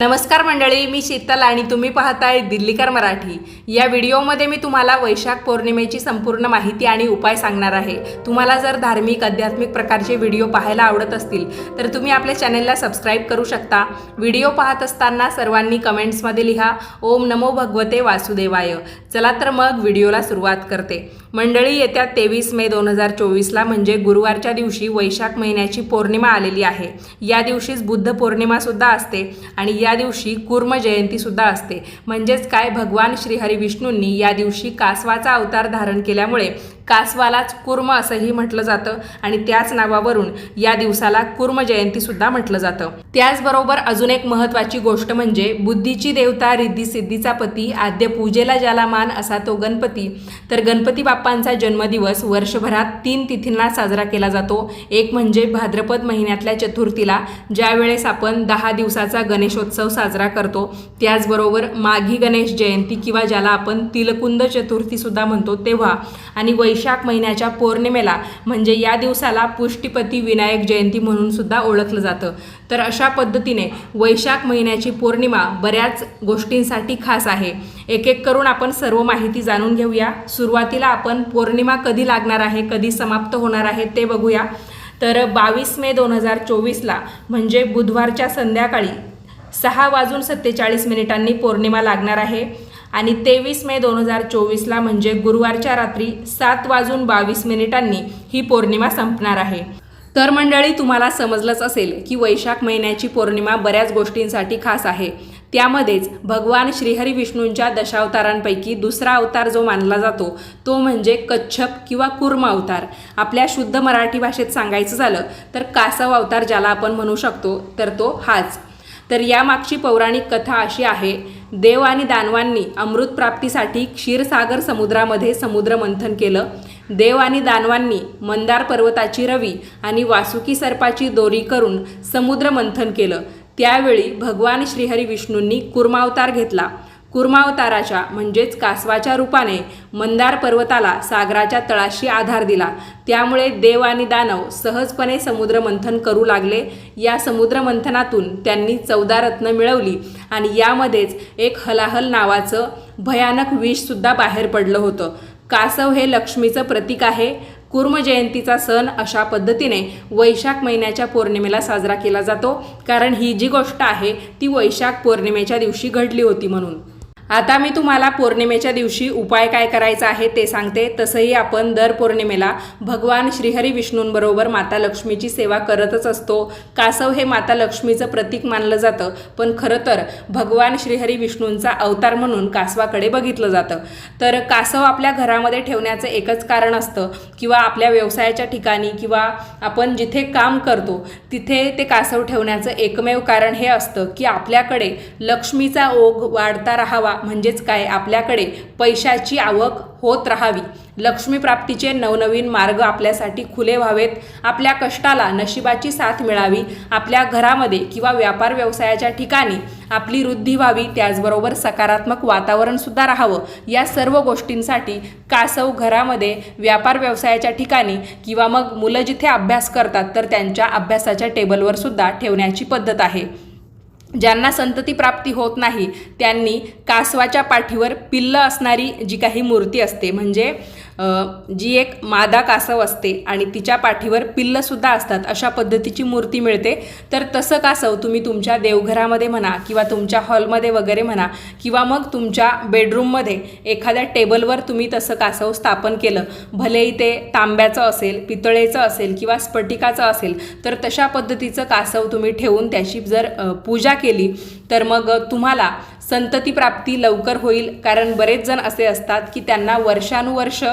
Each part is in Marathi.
नमस्कार मंडळी मी शीतल आणि तुम्ही पाहताय दिल्लीकर मराठी. या व्हिडिओमध्ये मी तुम्हाला वैशाख पौर्णिमेची संपूर्ण माहिती आणि उपाय सांगणार आहे. तुम्हाला जर धार्मिक आध्यात्मिक प्रकारचे व्हिडिओ पाहायला आवडत असतील तर तुम्ही आपल्या चॅनेलला सबस्क्राईब करू शकता. व्हिडिओ पाहत असताना सर्वांनी कमेंट्समध्ये लिहा ओम नमो भगवते वासुदेवाय. चला तर मग व्हिडिओला सुरुवात करते. मंडळी येत्या तेवीस मे दोन हजार चोवीसला म्हणजे गुरुवारच्या दिवशी वैशाख महिन्याची पौर्णिमा आलेली आहे. या दिवशीच बुद्ध पौर्णिमासुद्धा असते आणि या दिवशी कुर्म जयंतीसुद्धा असते. म्हणजेच काय भगवान श्रीहरी विष्णूंनी या दिवशी कासवाचा अवतार धारण केल्यामुळे कासवालाच कुर्म असंही म्हटलं जातं आणि त्याच नावावरून या दिवसाला कुर्म जयंती सुद्धा म्हटलं जातं. त्याचबरोबर अजून एक महत्त्वाची गोष्ट म्हणजे बुद्धीची देवता रिद्धी सिद्धीचा पती आद्य पूजेला ज्याला मान असा तो गणपती. तर गणपती बाप्पांचा जन्मदिवस वर्षभरात तीन तिथींना साजरा केला जातो. एक म्हणजे भाद्रपद महिन्यातल्या चतुर्थीला ज्या वेळेस आपण दहा दिवसाचा गणेशोत्सव साजरा करतो. त्याचबरोबर माघी गणेश जयंती किंवा ज्याला आपण तिलकुंद चतुर्थी सुद्धा म्हणतो तेव्हा. आणि वैशाख महिन्याच्या पौर्णिमेला म्हणजे या दिवसाला पुष्टीपती विनायक जयंती म्हणून सुद्धा ओळखलं जातं. तर अशा पद्धतीने वैशाख महिन्याची पौर्णिमा बऱ्याच गोष्टींसाठी खास आहे. एक एक करून आपण सर्व माहिती जाणून घेऊया. सुरुवातीला आपण पौर्णिमा कधी लागणार आहे कधी समाप्त होणार आहे ते बघूया. तर बावीस मे दोन हजार चोवीसला म्हणजे बुधवारच्या संध्याकाळी सहा वाजून सत्तेचाळीस मिनिटांनी पौर्णिमा लागणार आहे. आणि तेवीस मे दोन हजार चोवीसला म्हणजे गुरुवारच्या रात्री सात वाजून बावीस मिनिटांनी ही पौर्णिमा संपणार आहे. तर मंडळी तुम्हाला समजलंच असेल की वैशाख महिन्याची पौर्णिमा बऱ्याच गोष्टींसाठी खास आहे. त्यामध्येच भगवान श्रीहरी विष्णूंच्या दशावतारांपैकी दुसरा अवतार जो मानला जातो तो म्हणजे कच्छप किंवा कुर्म अवतार. आपल्या शुद्ध मराठी भाषेत सांगायचं झालं तर कासव अवतार ज्याला आपण म्हणू शकतो तर तो हाच. तर यामागची पौराणिक कथा अशी आहे देव आणि दानवांनी अमृत प्राप्तीसाठी क्षीरसागर समुद्रामध्ये समुद्रमंथन केलं. देव आणि दानवांनी मंदार पर्वताची रवी आणि वासुकी सर्पाची दोरी करून समुद्रमंथन केलं. त्यावेळी भगवान श्रीहरी विष्णूंनी कुर्मावतार घेतला. कुर्मावताराच्या म्हणजेच कासवाच्या रूपाने मंदार पर्वताला सागराच्या तळाशी आधार दिला. त्यामुळे देव आणि दानव सहजपणे समुद्रमंथन करू लागले. या समुद्रमंथनातून त्यांनी चौदा रत्न मिळवली आणि यामध्येच एक हलाहल नावाचं भयानक विषसुद्धा बाहेर पडलं होतं. कासव हे लक्ष्मीचं प्रतीक आहे. कुर्म जयंतीचा सण अशा पद्धतीने वैशाख महिन्याच्या पौर्णिमेला साजरा केला जातो. कारण ही जी गोष्ट आहे ती वैशाख पौर्णिमेच्या दिवशी घडली होती म्हणून. आता मी तुम्हाला पौर्णिमेच्या दिवशी उपाय काय करायचा आहे ते सांगते. तसंही आपण दर पौर्णिमेला भगवान श्रीहरी विष्णूंबरोबर माता लक्ष्मीची सेवा करतच असतो. कासव हे माता लक्ष्मीचं प्रतीक मानलं जातं. पण खरं तर भगवान श्रीहरी विष्णूंचा अवतार म्हणून कासवाकडे बघितलं जातं. तर कासव आपल्या घरामध्ये ठेवण्याचं एकच कारण असतं किंवा आपल्या व्यवसायाच्या ठिकाणी किंवा आपण जिथे काम करतो तिथे ते कासव ठेवण्याचं एकमेव कारण हे असतं की आपल्याकडे लक्ष्मीचा ओघ वाढता राहावा. म्हणजेच काय? आपल्याकडे पैशाची आवक होत राहावी. लक्ष्मी प्राप्तीचे नवनवीन मार्ग आपल्यासाठी खुले व्हावेत. आपल्या कष्टाला नशिबाची साथ मिळावी. आपल्या घरामध्ये किंवा व्यापार व्यवसायाच्या ठिकाणी आपली वृद्धी व्हावी. त्याचबरोबर सकारात्मक वातावरणसुद्धा राहावं. या सर्व गोष्टींसाठी कासव घरामध्ये व्यापार व्यवसायाच्या ठिकाणी किंवा मग मुलं जिथे अभ्यास करतात तर त्यांच्या अभ्यासाच्या टेबलवर सुद्धा ठेवण्याची पद्धत आहे. ज्यांना संतती प्राप्ती होत नाही त्यांनी कासवाच्या पाठीवर पिल्लं असणारी जी काही मूर्ती असते म्हणजे जी एक मादा कासव असते आणि तिच्या पाठीवर पिल्लंसुद्धा असतात अशा पद्धतीची मूर्ती मिळते. तर तसं कासव तुम्ही तुमच्या देवघरामध्ये म्हणा किंवा तुमच्या हॉलमध्ये वगैरे म्हणा किंवा मग तुमच्या बेडरूममध्ये एखाद्या टेबलवर तुम्ही तसं कासव स्थापन केलं. भलेही ते तांब्याचं असेल पितळेचं असेल किंवा स्फटिकाचं असेल तर तशा पद्धतीचं कासव तुम्ही ठेवून त्याची जर पूजा केली तर मग तुम्हाला संतती प्राप्ती लवकर होईल. कारण बरेच जण असे असतात की त्यांना वर्षानुवर्ष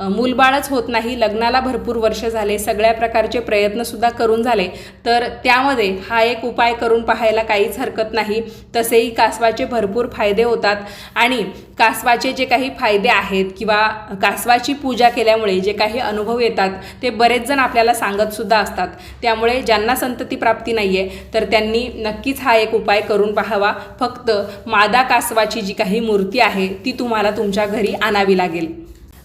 मूलबाळच होत नाही लग्नाला भरपूर वर्ष झाले सगळ्या प्रकारचे प्रयत्नसुद्धा करून झाले. तर त्यामध्ये हा एक उपाय करून पाहायला काहीच हरकत नाही. तसेही कासवाचे भरपूर फायदे होतात आणि कासवाचे जे काही फायदे आहेत किंवा कासवाची पूजा केल्यामुळे जे काही अनुभव येतात ते बरेच जण आपल्याला सांगतसुद्धा असतात. त्यामुळे ज्यांना संतती प्राप्ती नाही आहे तर त्यांनी नक्कीच हा एक उपाय करून पाहावा. फक्त मादा कासवाची जी काही मूर्ती आहे ती तुम्हाला तुमच्या घरी आणावी लागेल.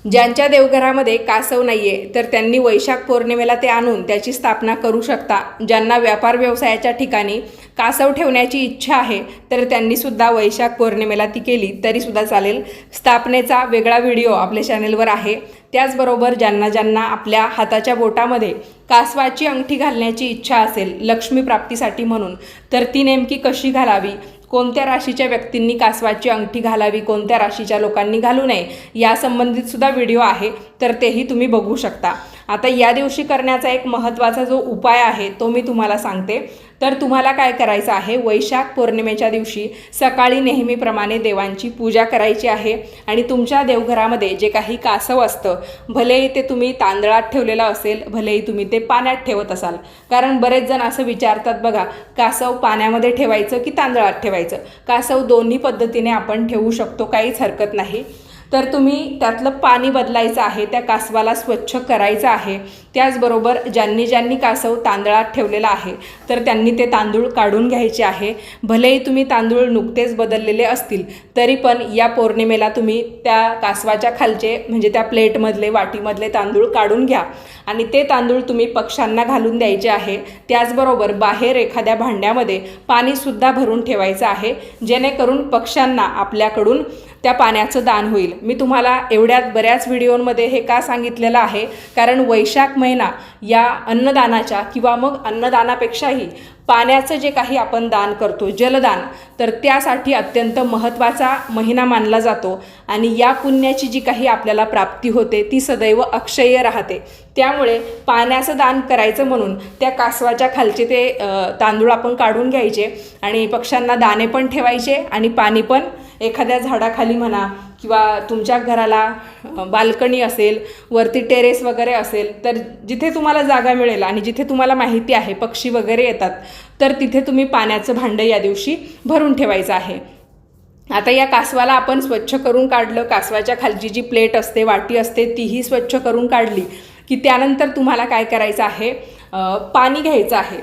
ज्यांच्या देवघरामध्ये कासव नाही आहे तर त्यांनी वैशाख पौर्णिमेला ते आणून त्याची स्थापना करू शकता. ज्यांना व्यापार व्यवसायाच्या ठिकाणी कासव ठेवण्याची इच्छा आहे तर त्यांनी सुद्धा वैशाख पौर्णिमेला ती केली. तरीसुद्धा चालेल. स्थापनेचा वेगळा व्हिडिओ आपल्या चॅनेलवर आहे. त्याचबरोबर ज्यांना ज्यांना आपल्या हाताच्या बोटामध्ये कासवाची अंगठी घालण्याची इच्छा असेल लक्ष्मी प्राप्तीसाठी म्हणून तर ती नेमकी कशी घालावी? कोणत्या राशीच्या व्यक्तींनी कासवाची अंगठी घालावी कोणत्या राशीच्या लोकांनी घालू नये यासंबंधित सुद्धा व्हिडिओ आहे तर तेही तुम्ही बघू शकता. आता या दिवशी करण्याचा एक महत्त्वाचा जो उपाय आहे तो मी तुम्हाला सांगते. तर तुम्हाला काय करायचं आहे? वैशाख पौर्णिमेच्या दिवशी सकाळी नेहमीप्रमाणे देवांची पूजा करायची आहे आणि तुमच्या देवघरामध्ये जे काही कासव असतं भलेही ते तुम्ही तांदळात ठेवलेलं असेल भलेही तुम्ही ते पाण्यात ठेवत असाल. कारण बरेच जण असं विचारतात बघा कासव पाण्यामध्ये ठेवायचं की तांदळात ठेवायचं? कासव दोन्ही पद्धतीने आपण ठेवू शकतो काहीच हरकत नाही. तर तुम्ही त्यातलं पाणी बदलायचं आहे त्या कासवाला स्वच्छ करायचं आहे. त्याचबरोबर ज्यांनी ज्यांनी कासव तांदळात ठेवलेला आहे तर त्यांनी ते तांदूळ काढून घ्यायचे आहे. भलेही तुम्ही तांदूळ नुकतेच बदललेले असतील तरी पण या पौर्णिमेला तुम्ही त्या कासवाच्या खालचे म्हणजे त्या प्लेटमधले वाटीमधले तांदूळ काढून घ्या. आणि ते तांदूळ तुम्ही पक्ष्यांना घालून द्यायचे आहे. त्याचबरोबर बाहेर एखाद्या भांड्यामध्ये पाणीसुद्धा भरून ठेवायचं आहे जेणेकरून पक्ष्यांना आपल्याकडून त्या पाण्याचं दान होईल. मी तुम्हाला एवढ्यात बऱ्याच व्हिडिओमध्ये हे का सांगितलेलं आहे? कारण वैशाख महिना या अन्नदानाच्या किंवा मग अन्नदानापेक्षाही पाण्याचं जे काही आपण दान करतो जलदान तर त्यासाठी अत्यंत महत्त्वाचा महिना मानला जातो. आणि या पुण्याची जी काही आपल्याला प्राप्ती होते ती सदैव अक्षय राहते. त्यामुळे पाण्याचं दान करायचं म्हणून त्या कासवाच्या खालचे ते तांदूळ आपण काढून घ्यायचे आणि पक्ष्यांना दाणे पण ठेवायचे आणि पाणी पण एखाद्या झाडाखाली म्हणा किंवा तुमच्या घराला बाल्कनी असेल वरती टेरेस वगैरे असेल तर जिथे तुम्हाला जागा मिळेल आणि जिथे तुम्हाला माहिती आहे पक्षी वगैरे येतात तर तिथे तुम्ही पाण्याचं भांडं या दिवशी भरून ठेवायचं आहे. आता या कासवाला आपण स्वच्छ करून काढलं कासवाच्या खालची जी प्लेट असते वाटी असते तीही स्वच्छ करून काढली की त्यानंतर तुम्हाला काय करायचं आहे पाणी घ्यायचं आहे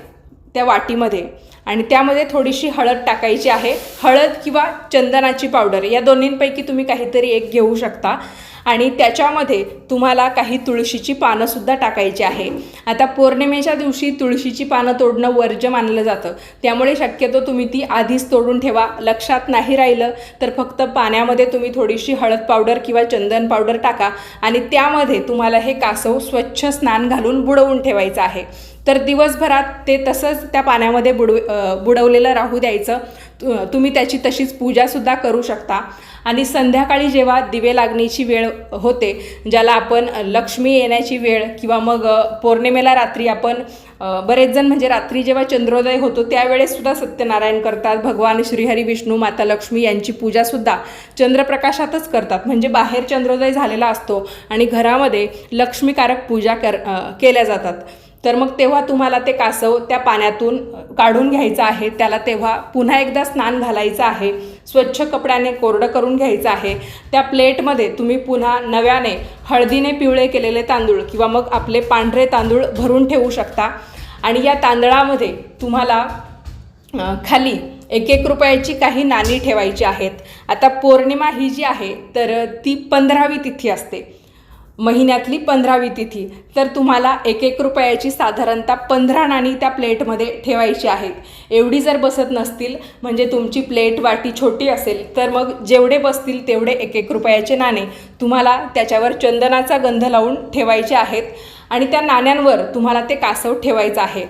त्या वाटीमध्ये. आणि त्यामध्ये थोडीशी हळद टाकायची आहे. हळद किंवा चंदनाची पावडर या दोन्हींपैकी तुम्ही काहीतरी एक घेऊ शकता. आणि त्याच्यामध्ये तुम्हाला काही तुळशीची पानंसुद्धा टाकायची आहे. आता पौर्णिमेच्या दिवशी तुळशीची पानं तोडणं वर्ज्य मानलं जातं. त्यामुळे शक्यतो तुम्ही ती आधीच तोडून ठेवा. लक्षात नाही राहिलं तर फक्त पाण्यामध्ये तुम्ही थोडीशी हळद पावडर किंवा चंदन पावडर टाका आणि त्यामध्ये तुम्हाला हे कासव स्वच्छ स्नान घालून बुडवून ठेवायचं आहे. तर दिवसभरात ते तसंच त्या पाण्यामध्ये बुडव बुडवलेलं राहू द्यायचं. तु- तुम्ही त्याची तशीच पूजासुद्धा करू शकता. आणि संध्याकाळी जेव्हा दिवे लागण्याची वेळ होते ज्याला आपण लक्ष्मी येण्याची वेळ किंवा मग पौर्णिमेला रात्री आपण बरेच जण म्हणजे रात्री जेव्हा चंद्रोदय होतो त्यावेळेससुद्धा सत्यनारायण करतात. भगवान श्रीहरी विष्णू माता लक्ष्मी यांची पूजासुद्धा चंद्रप्रकाशातच करतात. म्हणजे बाहेर चंद्रोदय झालेला असतो आणि घरामध्ये लक्ष्मीकारक पूजा कर केल्या जातात. तर मग तेव्हा तुम्हाला ते कासव त्या पाण्यातून काढून घ्यायचं आहे. त्याला तेव्हा पुन्हा एकदा स्नान घालायचं आहे. स्वच्छ कपड्याने कोरडं करून घ्यायचं आहे. त्या प्लेटमध्ये तुम्ही पुन्हा नव्याने हळदीने पिवळे केलेले तांदूळ किंवा मग आपले पांढरे तांदूळ भरून ठेवू शकता. आणि या तांदळामध्ये तुम्हाला खाली एक एक रुपयाची काही नाणी ठेवायची आहेत. आता पौर्णिमा ही जी आहे तर ती पंधरावी तिथी असते. महिन्यातली पंधरावी तिथी. तर तुम्हाला एक एक रुपयाची साधारणतः पंधरा नाणी त्या प्लेटमध्ये ठेवायची आहेत. एवढी जर बसत नसतील म्हणजे तुमची प्लेट वाटी छोटी असेल तर मग जेवढे बसतील तेवढे एक एक रुपयाचे नाणे तुम्हाला त्याच्यावर चंदनाचा गंध लावून ठेवायचे आहेत. आणि त्या नाण्यांवर तुम्हाला ते कासव ठेवायचं आहे.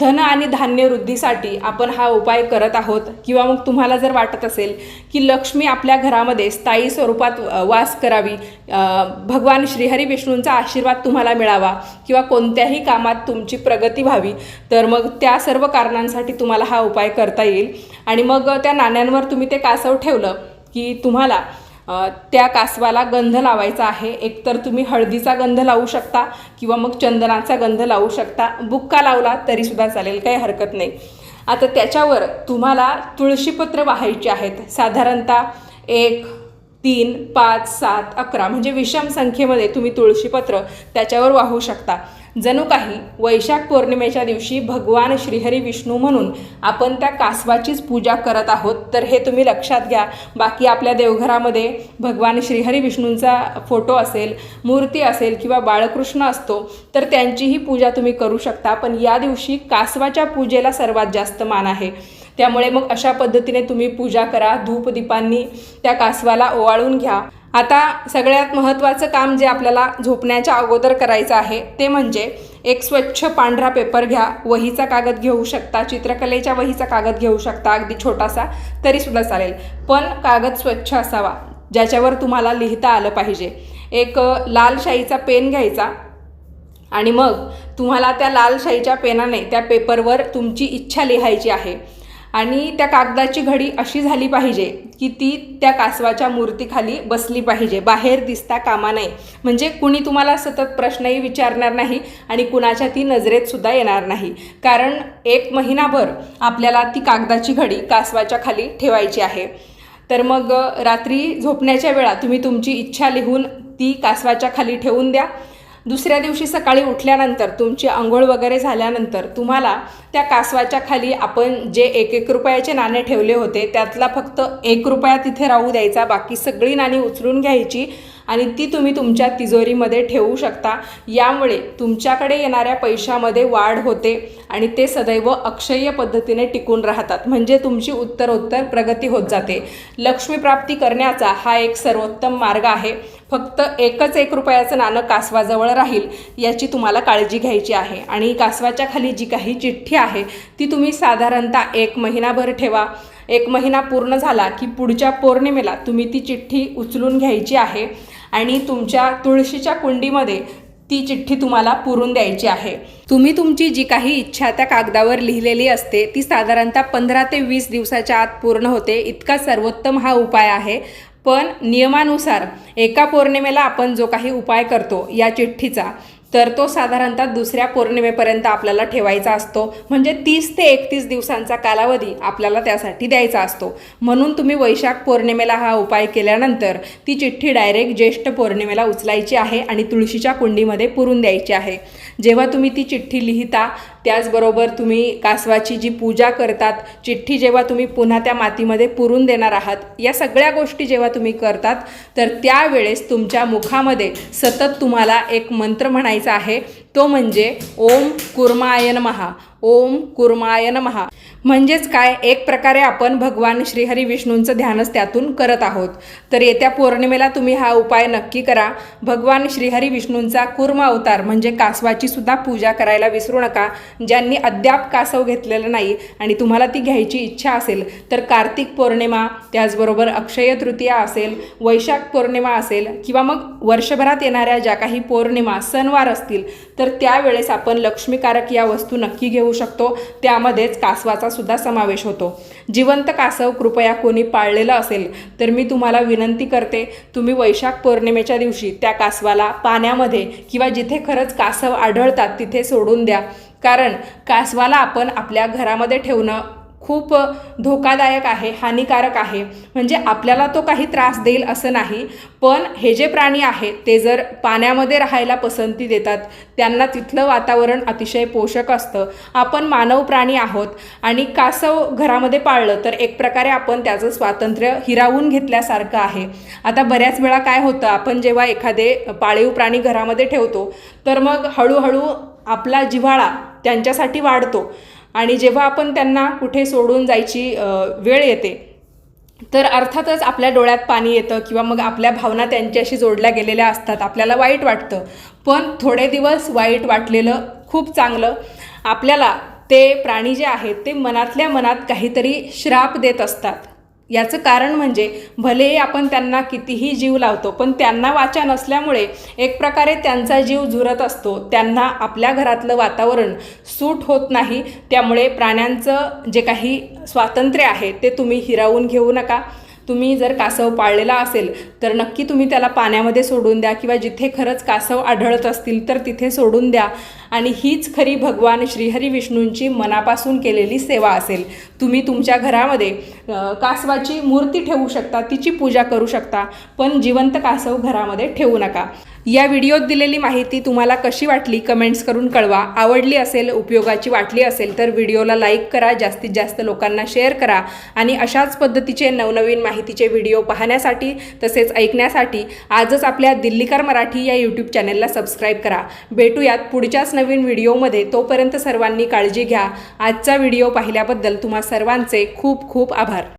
धन आणि धान्य वृद्धीसाठी आपण हा उपाय करत आहोत. किंवा मग तुम्हाला जर वाटत असेल की लक्ष्मी आपल्या घरामध्ये स्थायी स्वरूपात वास करावी भगवान श्रीहरी विष्णूंचा आशीर्वाद तुम्हाला मिळावा किंवा कोणत्याही कामात तुमची प्रगती व्हावी तर मग त्या सर्व कारणांसाठी तुम्हाला हा उपाय करता येईल. आणि मग त्या नाण्यांवर तुम्ही ते कासव ठेवलं की तुम्हाला त्या कासवाला गंध लावायचा आहे. एकतर तुम्ही हळदीचा गंध लावू शकता किंवा मग चंदनाचा गंध लावू शकता. बुक्का लावला तरीसुद्धा चालेल काही हरकत नाही. आता त्याच्यावर तुम्हाला तुळशीपत्र वाहायची आहेत. साधारणतः एक तीन पाच सात अकरा म्हणजे विषम संख्येमध्ये तुम्ही तुळशीपत्र त्याच्यावर वाहू शकता. जणू काही वैशाख पौर्णिमेच्या दिवशी भगवान श्रीहरी विष्णू म्हणून आपण त्या कासवाचीच पूजा करत आहोत. तर हे तुम्ही लक्षात घ्या. बाकी आपल्या देवघरामध्ये भगवान श्रीहरी विष्णूंचा फोटो असेल मूर्ती असेल किंवा बाळकृष्ण असतो तर त्यांचीही पूजा तुम्ही करू शकता. पण या दिवशी कासवाच्या पूजेला सर्वात जास्त मान आहे. त्यामुळे मग अशा पद्धतीने तुम्ही पूजा करा. धूपदीपांनी त्या कासवाला ओवाळून घ्या. आता सगळ्यात महत्त्वाचं काम जे आपल्याला झोपण्याच्या अगोदर करायचं आहे ते म्हणजे एक स्वच्छ पांढरा पेपर घ्या वहीचा कागद घेऊ शकता चित्रकलेच्या वहीचा कागद घेऊ शकता अगदी छोटासा तरीसुद्धा चालेल. पण कागद स्वच्छ असावा ज्याच्यावर तुम्हाला लिहिता आलं पाहिजे. एक लालशाहीचा लाल शाईचा पेन घ्यायचा आणि मग तुम्हाला त्या लाल शाईच्या पेनाने त्या पेपरवर तुमची इच्छा लिहायची आहे. आणि त्या कागदाची घडी अशी झाली पाहिजे की ती त्या कासवाच्या मूर्तीखाली बसली पाहिजे. बाहेर दिसता कामा नये. म्हणजे कुणी तुम्हाला सतत प्रश्नही विचारणार नाही आणि कुणाच्या ती नजरेत सुद्धा येणार नाही. कारण एक महिनाभर आपल्याला ती कागदाची घडी कासवाच्या खाली ठेवायची आहे. तर मग रात्री झोपण्याच्या वेळा तुम्ही तुमची इच्छा लिहून ती कासवाच्या खाली ठेवून द्या. दुसऱ्या दिवशी सकाळी उठल्यानंतर तुमची आंघोळ वगैरे झाल्यानंतर तुम्हाला त्या कासवाच्या खाली आपण जे एक एक रुपयाचे नाणे ठेवले होते त्यातला फक्त एक रुपया तिथे राहू द्यायचा बाकी सगळी नाणी उचलून घ्यायची. आणि ती तुम्ही तुमच्या तिजोरीमध्ये ठेवू शकता. यामुळे तुमच्याकडे येणाऱ्या पैशामध्ये वाढ होते आणि ते सदैव अक्षय पद्धतीने टिकून राहतात. म्हणजे तुमची उत्तरोत्तर प्रगती होत जाते. लक्ष्मी प्राप्ती करण्याचा हा एक सर्वोत्तम मार्ग आहे. फक्त एकच एक रुपयाचं नाणं कासवाजवळ राहील याची तुम्हाला काळजी घ्यायची आहे. आणि कासवाच्या खाली जी काही चिठ्ठी आहे ती तुम्ही साधारणतः एक महिनाभर ठेवा. एक महिना पूर्ण झाला की पुढच्या पौर्णिमेला तुम्ही ती चिठ्ठी उचलून घ्यायची आहे. आणि तुमच्या तुळशीच्या कुंडीमध्ये ती चिठ्ठी तुम्हाला पुरून द्यायची आहे. तुम्ही तुमची जी काही इच्छा त्या कागदावर लिहिलेली असते ती साधारणतः पंधरा ते वीस दिवसाच्या आत पूर्ण होते. इतका सर्वोत्तम हा उपाय आहे. पण नियमानुसार एका पौर्णिमेला आपण जो काही उपाय करतो या चिठ्ठीचा तर तो साधारणतः दुसऱ्या पौर्णिमेपर्यंत आपल्याला ठेवायचा असतो. म्हणजे तीस ते एकतीस दिवसांचा कालावधी आपल्याला त्यासाठी द्यायचा असतो. म्हणून तुम्ही वैशाख पौर्णिमेला हा उपाय केल्यानंतर ती चिठ्ठी डायरेक्ट ज्येष्ठ पौर्णिमेला उचलायची आहे आणि तुळशीच्या कुंडीमध्ये पुरून द्यायची आहे. जेव्हा तुम्ही ती चिठ्ठी लिहिता त्याचबरोबर तुम्ही कासवाची जी पूजा करतात चिठ्ठी जेव्हा तुम्ही पुन्हा त्या मातीमध्ये पुरून देणार आहात या सगळ्या गोष्टी जेव्हा तुम्ही करतात तर त्यावेळेस तुमच्या मुखामध्ये सतत तुम्हाला एक मंत्र म्हणायचा आहे. तो म्हणजे ओम कुर्मायन महा ओम कुर्मायन महा म्हणजेच काय? एक प्रकारे आपण भगवान श्रीहरी विष्णूंचं ध्यानच त्यातून करत आहोत. तर येत्या पौर्णिमेला तुम्ही हा उपाय नक्की करा. भगवान श्रीहरी विष्णूंचा कुर्म अवतार म्हणजे कासवाची सुद्धा पूजा करायला विसरू नका. ज्यांनी अद्याप कासव घेतलेलं नाही आणि तुम्हाला ती घ्यायची इच्छा असेल तर कार्तिक पौर्णिमा त्याचबरोबर अक्षय तृतीया असेल वैशाख पौर्णिमा असेल किंवा मग वर्षभरात येणाऱ्या ज्या काही पौर्णिमा सणवार असतील तर त्यावेळेस आपण लक्ष्मीकारक या वस्तू नक्की घेऊ शकतो. त्यामध्येच कासवाचा सुद्धा समावेश होतो. जिवंत कासव कृपया कोणी पाळलेलं असेल तर मी तुम्हाला विनंती करते तुम्ही वैशाख पौर्णिमेच्या दिवशी त्या कासवाला पाण्यामध्ये किंवा जिथे खरंच कासव आढळतात तिथे सोडून द्या. कारण कासवाला आपण आपल्या घरामध्ये ठेवणं खूप धोकादायक आहे हानिकारक आहे. म्हणजे आपल्याला तो काही त्रास देईल असं नाही. पण हे जे प्राणी आहेत ते जर पाण्यामध्ये राहायला पसंती देतात त्यांना तिथलं वातावरण अतिशय पोषक असतं. आपण मानव प्राणी आहोत आणि कासव घरामध्ये पाळलं तर एक प्रकारे आपण त्याचं स्वातंत्र्य हिरावून घेतल्यासारखं आहे. आता बऱ्याच वेळा काय होतं आपण जेव्हा एखादे पाळीव प्राणी घरामध्ये ठेवतो तर मग हळूहळू आपला जिव्हाळा त्यांच्यासाठी वाढतो. आणि जेव्हा आपण त्यांना कुठे सोडून जायची वेळ येते तर अर्थातच आपल्या डोळ्यात पाणी येतं किंवा मग आपल्या भावना त्यांच्याशी जोडल्या गेलेल्या असतात आपल्याला वाईट वाटतं. पण थोडे दिवस वाईट वाटलेलं खूप चांगलं. आपल्याला ते प्राणी जे आहेत ते मनातल्या मनात काहीतरी श्राप देत असतात. याचं कारण म्हणजे भलेही आपण त्यांना कितीही जीव लावतो पण त्यांना वाचा नसल्यामुळे एक प्रकारे त्यांचा जीव झुरत असतो. त्यांना आपल्या घरातलं वातावरण सूट होत नाही. त्यामुळे प्राण्यांचं जे काही स्वातंत्र्य आहे ते तुम्ही हिरावून घेऊ नका. तुम्ही जर कासव पाळलेला असेल तर नक्की तुम्ही त्याला पाण्यामध्ये सोडून द्या किंवा जिथे खरंच कासव आढळत असतील तर तिथे सोडून द्या. आणि हीच खरी भगवान श्रीहरी विष्णूंची मनापासून केलेली सेवा असेल. तुम्ही तुमच्या घरामध्ये कासवाची मूर्ती ठेवू शकता तिची पूजा करू शकता पण जिवंत कासव घरामध्ये ठेवू नका. या व्हिडिओत दिलेली माहिती तुम्हाला कशी वाटली कमेंट्स करून कळवा. आवडली असेल उपयोगाची वाटली असेल तर व्हिडिओला लाईक करा जास्तीत जास्त लोकांना शेअर करा आणि अशाच पद्धतीचे नवनवीन माहितीचे व्हिडिओ पाहण्यासाठी तसेच ऐकण्यासाठी आजच आपल्या दिल्लीकर मराठी या यूट्यूब चॅनेलला सबस्क्राईब करा. भेटूयात पुढच्याच नवीन व्हिडिओमध्ये तोपर्यंत सर्वांनी काळजी घ्या. आजचा व्हिडिओ पाहिल्याबद्दल तुम्हा सर्वांचे खूप खूप आभार.